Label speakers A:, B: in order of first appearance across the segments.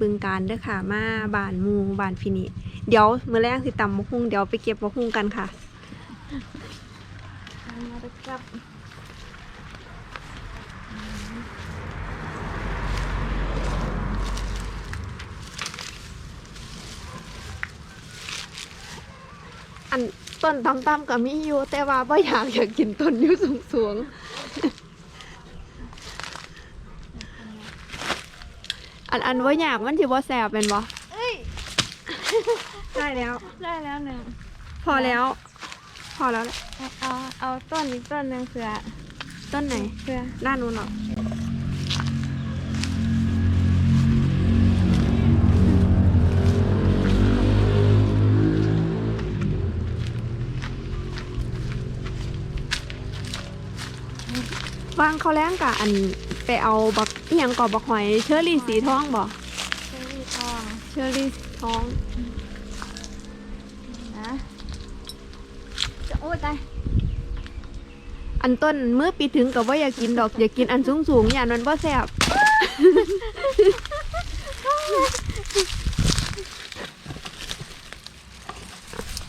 A: บึงกาฬเด้อค่ะ มาบานมูบานพินิเดี๋ยวมื้อแรกสิตำมะฮุ่งเดี๋ยวไปเก็บมะฮุ่งกันค่ะ
B: มาแล้วครับ
A: อันต้นต่ำๆก็มีอยู่แต่ว่าบ่อยากอยากกินต้นอยู่สูงๆ อันอันว่าอยากมันสิบ่แสบเป็นบ่
B: เอ้ย
A: ได้แล้ว
B: ได้แล้วหนึ่ง
A: พอแล้ว พอแล้วแหละ
B: เอาเอาเอาต้นอีกต้นหนึ่งเผื่อ
A: ต้นไหน
B: เผื่อ
A: ด้านนู้นเหรอวางเขาแล้งกะอัน ไปเอาบักเอียงกอบักหอย เชอรี่สีทองบ่
B: เชอรี่ทอง
A: เชอรี่สีทอง
B: นะจะโอ้ยตาย
A: อันต้นเมื่อปีถึงกับว่าอยากกินดอก อยากกินอันสูงสูงๆอย่างนั้นว่าแซ่บ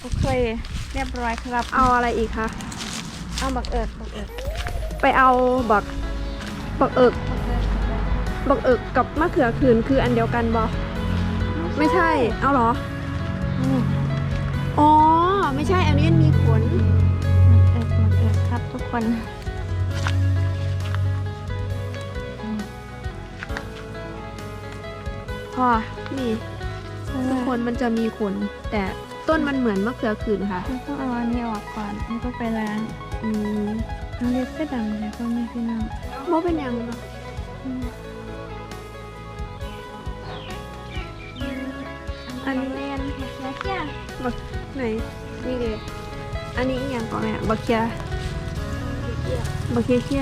B: โอเค เรียบร้อยครับ
A: เอาอะไรอีกคะ
B: เอาบักเอิดบักเอิด
A: ไปเอาบัก บักเอิก
B: บักเอิด
A: บักเอิกกับมะเขือคืนคืออันเดียวกันบอไม่ใช่ เอาเหรอ
B: อืม
A: อ๋อ ไม่ใช่ อันนี้มันมีขน
B: บักเอิดบักเอิดครับทุกคนอืมพอ
A: นี่
B: เอ
A: ทุก
B: อ
A: คนมันจะมีขน แต่ต้นมันเหมือนมะเขือคืนค่ะ
B: มันต้องเอาอันนี้ออกก่อนแล้วก็ไปล้าง
A: อืม
B: เอาเล็บก็ดำเลยพ่อแม่พี่น้อง
A: โมเป็นหยังเนอะ
B: อืม
A: อันนี้
B: เรียนเขียเขีย
A: บักไหนนี่เลยอันนี้อย่างก่อนแม่บักเคียบักเคียเคีย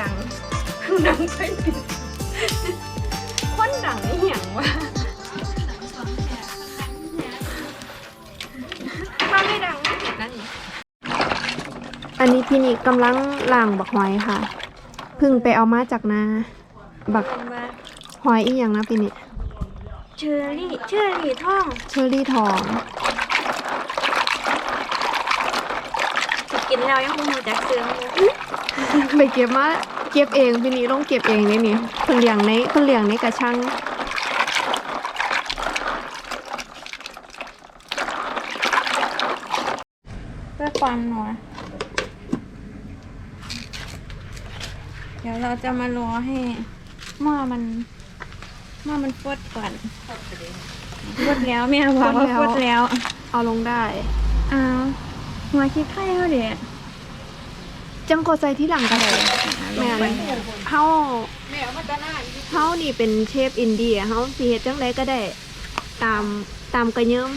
A: ดังครึ่งดังไปปิดคนดังไอ้เหี้ยงวะถ้าไม่ดังไม่ปิดนั่นนี่อันนี้พี่นิกำลังล่างบักหอยค่ะเพึ่งไปเอามาจากนา บัก
B: เรียนมา
A: หอยอีหยังนะพี่นิ
B: เชอรี่เชอรี่ท่อง
A: เชอรี่ทอง
B: กินแล้วยังคงหูจักเสืองอยู่
A: ไปเก็บมาเก็บเองพี่นิต้องเก็บเองนี่นี่คนเลี้ยงในคนเลี้ยงในกระชัง
B: เพื่อความนัวเดี๋ยวเราจะมารอให้หม้อมันหม้อมันฟดก่อนฟดแล้วแม่บอกว่าฟดแล้ว
A: เอาลงได้
B: อ้าว หัวคิดไข่เขาเด็ด
A: จังกดใจที่หลังกันแม่นเฮาเฮานี่เป็นเชฟอินเดียเฮาสิเฮ็ดจังไดก็ได้ ตามตามกระเยิม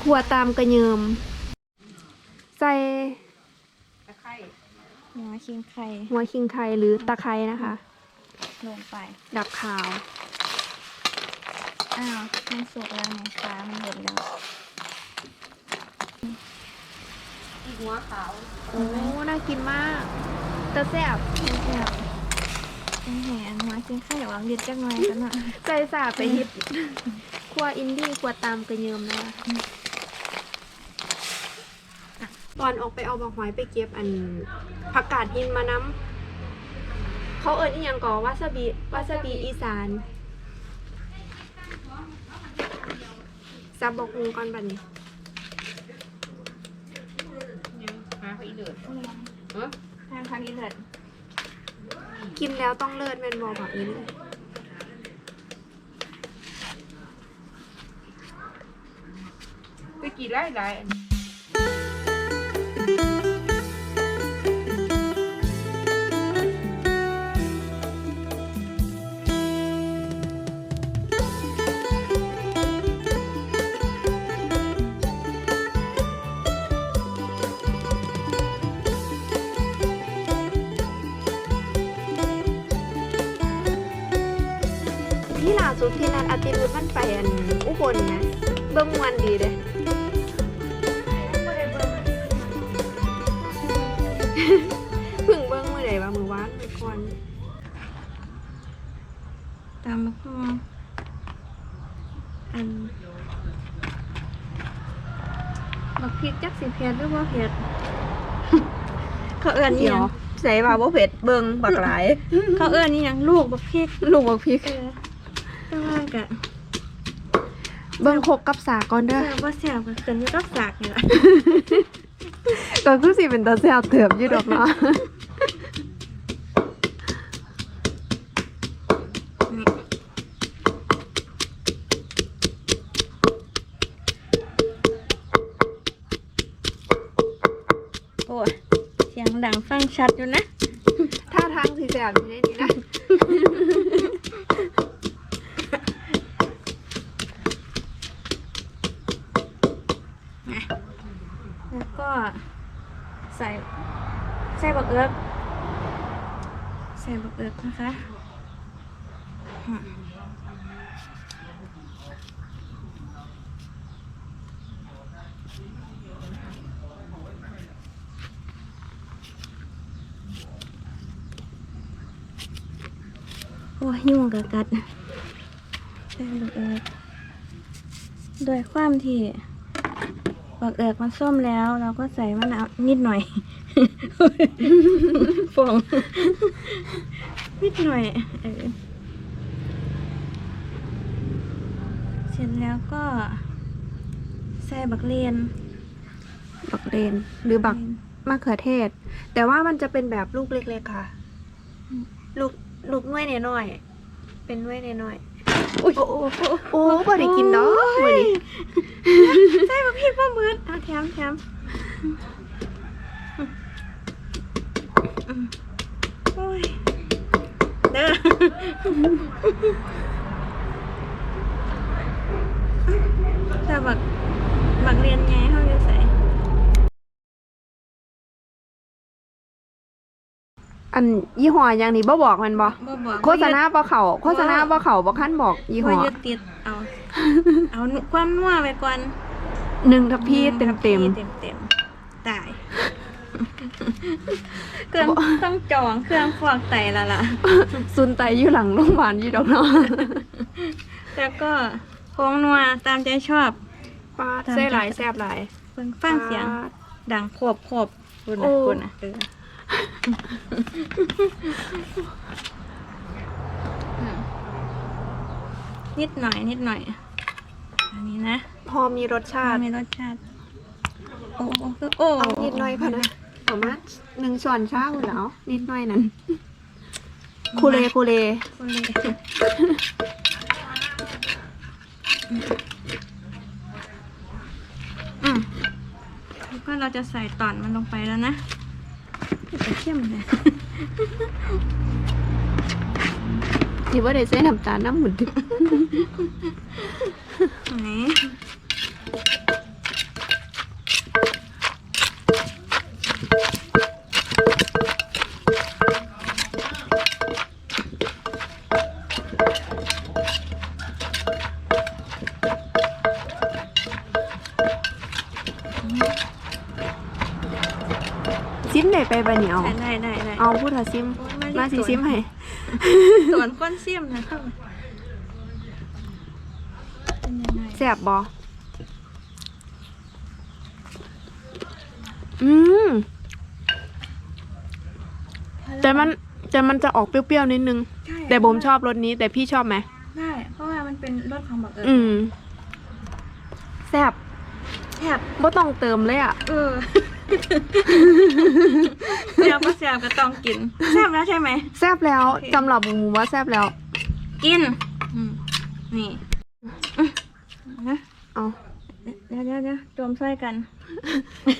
A: ครัวตามกระเยิมใส่
B: หัวคิงไข่
A: หัวคิงไคหรือตะไคร้นะคะ
B: ลงไป
A: ดับขาว
B: อ้าวมันสุกแล้วไงฟ้ามันเห็นแล้ว
A: โอ้ น่ากินมากแต่แซ่บ
B: ไม่ใช่หรอกต้องแหนหัวคิงไข่หวังเด็ดจังหน่อยกันหน่อย
A: ใจสาบไปฮิตครัวอินดี้ครัวตามกระเยิมนะคะตอนออกไปเอาบะหอยไปเก็บอันผักกาดหินมาน้ำเขาเอิญอีหยังก่อวาซาบิวาซาบิอีสานซับบกฮุงก่อนบัดนี้
C: หาเขา อีเดือดเออ
B: ทางพักอีเลิศ
A: กินแล้วต้องเลิศแมนบอแบบนี้เลย
C: ไปกี่ไร่ไร่อัน
A: สุ ที่นัดอาทิตย์มันไปอันอุบลนะเบิ่งมวนดีเด้เพิ่งเบิ่งเมื่อใดว่ามือวานมือก่อน
B: ตามมาพุ่งอันบักพริกจักสิเผ็ดหรือว่าเผ็ดเขาเอิ้นนี่
A: เดี๋ยวใส่ว่าบ่เผ็ดเบิ่งบักหลาย
B: เขาเอิ้นนี่หยังลูกบักพริก
A: ลูกบักพริก
B: เออแต่ว่า กะ
A: เบิ่งคกกับสาก่อน
B: เอ
A: เด้อ
B: อบ่แซ่บก็ขึ้นอยู่กับสากนี่ล่ะ
A: ก็คือสิเป็นตาแซ่บเติบอยู่ดอกเนาะ
B: นี่โอ้ยเสียงดังฟังชัดอยู่นะ
A: ท่าทางสิแซ่บอยู่ในนี้นะ
B: แล้ว ก็ใส่ใส่บักเอิกใส่บักเอิกนะคะโอ้ยยุ่งกับกัดใส่บักเอิกโดยความที่ บักเอิกมันส้มแล้ว เราก็ใส่มะนาวนิดหน่อย ฟอง นิดหน่อยเออเสร็จแล้วก็ใส่บักเลียน
A: บักเรนหรือบักมะเขือเทศ แต่ว่ามันจะเป็นแบบลูกเล็กๆค่ะ ลูกลูกน้อยน้อยๆเป็นน้อยน้อยๆ อุ้ยโอ้โอ้โอ้โอ้บ่ได้กินเนาะมื้อนี้
B: ใส่บักพริกปลาหมืดเอาแถมแถมอืมโอ้ยเด้อแต่บักบักเรียนไงเขาจะใส่
A: อันยี่ห้ออย่างนี้บ่บอกมันบ่
B: บ่บอก
A: โฆษณาบ่เข้าโฆษณาบ่เข้าบ่คันบอกยี่ห้
B: ว่า
A: อ
B: ยึดติดเอา เอาความนัวไปก่อน
A: หนึ่งทัพพีเต็มเต็ม
B: เต็มเต็มๆตาย เครื่องต้องจองเครื่องฟอกไตแล้วล่ะ
A: ๆซุนไตอยู่หลังโรงพยาบาลอยู่ดอกเนาะ
B: แล้วก็พงนัวตามใจชอบ
A: ป้าเส้หลายแซ่บหลาย
B: เพิ่งฟังเสียง ดังโขบโขบคุณ
A: โอ้
B: นะคุณนะเอออืม นิดหน่อย นิดหน่อย อันนี้นะ
A: พอมีรสชาติ
B: มีรสชาติ โอ้โอ้โอ้
A: เอานิดหน่อยพอนะประมาณหนึ่งช้อนชาพุ่นแล้วนิดหน่อยนั้นคูเลคูเล
B: คนเลยอืมแล้วก็เราจะใส่ตอนมันลงไปแล้วนะ จะเข้มเลย
A: ที่ว่าได้ใส่น้ำตาลน้ำหมุน
B: ไหน
A: ได้ไปบะเหนียว
B: ได้ได้ได้ได้
A: เอาพูดเถอะซิม
B: โอ้ย
A: มาสิ
B: สวน
A: ซิมให้
B: สวนก้นเสียมนะเข้ามาเป็นยังไง
A: แซ่บบออืมแต่มันแต่มันจะออกเปรี้ยวๆนิดนึง
B: ใช่
A: แต่ผมชอบรสนี้ แต่พี่ชอบไหม
B: ได้เพราะว่ามันเป็นรสของบักเอิญ
A: อืมแซ่บ
B: แซ่บ
A: บ่ต้องเติมเลยอะ
B: เออแซ่บก็แซ่บก็ต้องกินแซ่บแล้วใช่ไหม
A: แซ่บแล้ว
B: โอเค
A: สำหรับหมูว่าแซ่บแล้ว
B: กินอืมนี่อืมนะ
A: เอา
B: เดี๋ยวเดี๋ยวเดี๋ยวจมช่วยกัน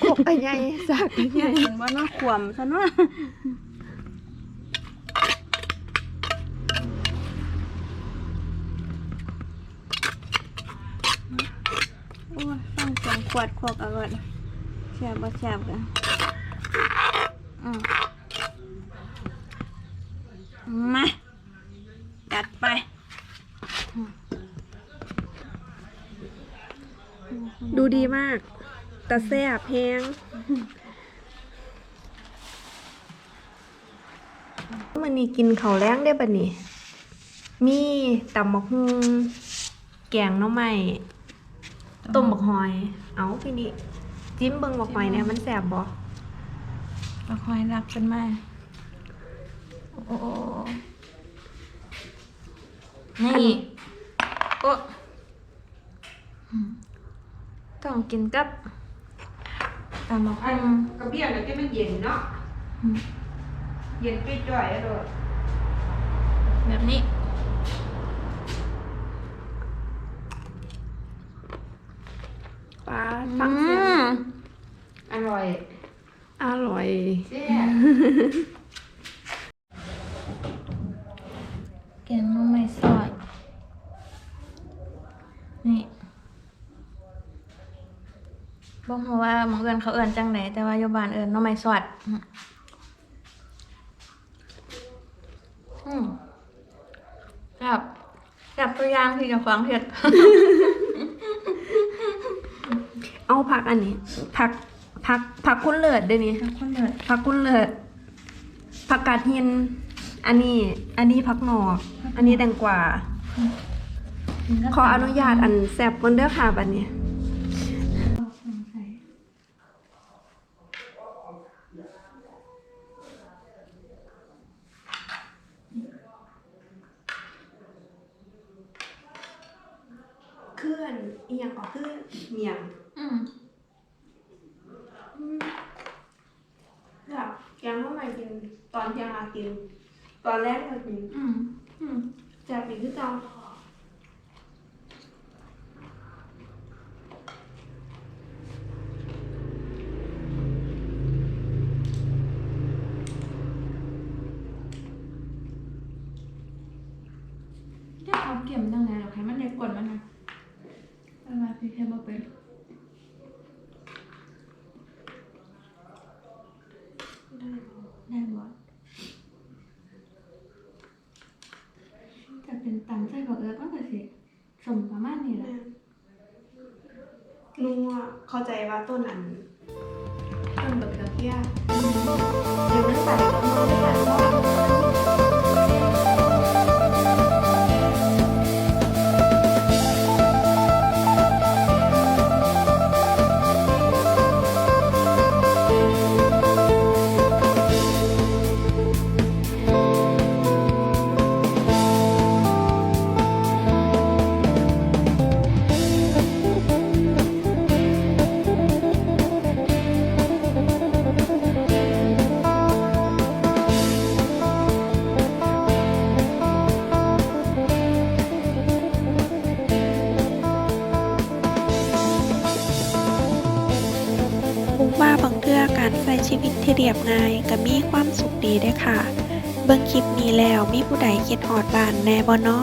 A: โอ้ยใหญ่สักใหญ่
B: เห็นว่าน่าขวมซะเนาะโอ้ยฟังเสียงขวดขวกเอาก่อน ช่บบ่แช่บกันมาจัดไป
A: ดูดีมากแต่แซ่บแพงมันนี่กินเขาแรงได้ปะนี่ มีตำบักฮงแกงน้องใหม่ต้มบักหอย เอาพี่นี่ จิ้มเบิ่งบักหอยเนี่ยมันแซ่บบ่
B: เราคอยรักกันมาโอ้โอ้โอ้นี่โอ้อืมต้องกินกับตำมะ
C: อั
B: พุ
C: น
B: ง
C: กระเบี้ยน่ะที่มันเย็นเนาะ
B: อืม
C: เย็นจ่อยๆอะโดด
B: แบบนี้
A: ปลา
B: อื
A: ฟังเสียง
B: ม
C: อ ร่อย
A: อร่อย
C: แซ่บ
B: แกงหน้ำไม้ซอดนี่บอกมาว่าหมองเอินเขาเอินจังไหนแต่ว่าโยบานเอินหน้ำไม้ซอดอืมอืมแบบแบบตัวอย่างที่จะฟังเผ็ด
A: เอาผักอันนี้ผัก ผักผักคุณเลิศเด้นี่
B: คนเดือด
A: ผักคุณเลิศผักกาดหิน อันนี้ อันนี้ผักหนอก อันนี้แตงกวาขออนุญาตอันแซบก่อนเด้อค่ะบัดนี้ เคลื่อนอีหยังก็คือเมียง
B: อืม
A: ค่ะ แกงข้าวใหม่กินตอนเที่ยงมากิน ตอนแรกก็กิน
B: อืมอืม
A: แซ่บอีกคือเก่า
B: จะทำเก็มยังไงหรอให้มันในกวนมันนะเอามาพี่แค่บอกเป็นได้บ่จะเป็นตำไส้กับเอิร์กก็จะสิ สมประมาณนี้แหละ
A: ลุงว่าเข้าใจว่าต้นอันต้นบักเขือเทศเดี๋ยวมันใส่กับมันได้แบบว่า ว่าการใช้ชีวิตที่เรียบง่ายก็มีความสุขดีได้ค่ะ เบิ่งคลิปนี้แล้วมีผู้ใดคิดหอดบ้านแน่บ่น้อ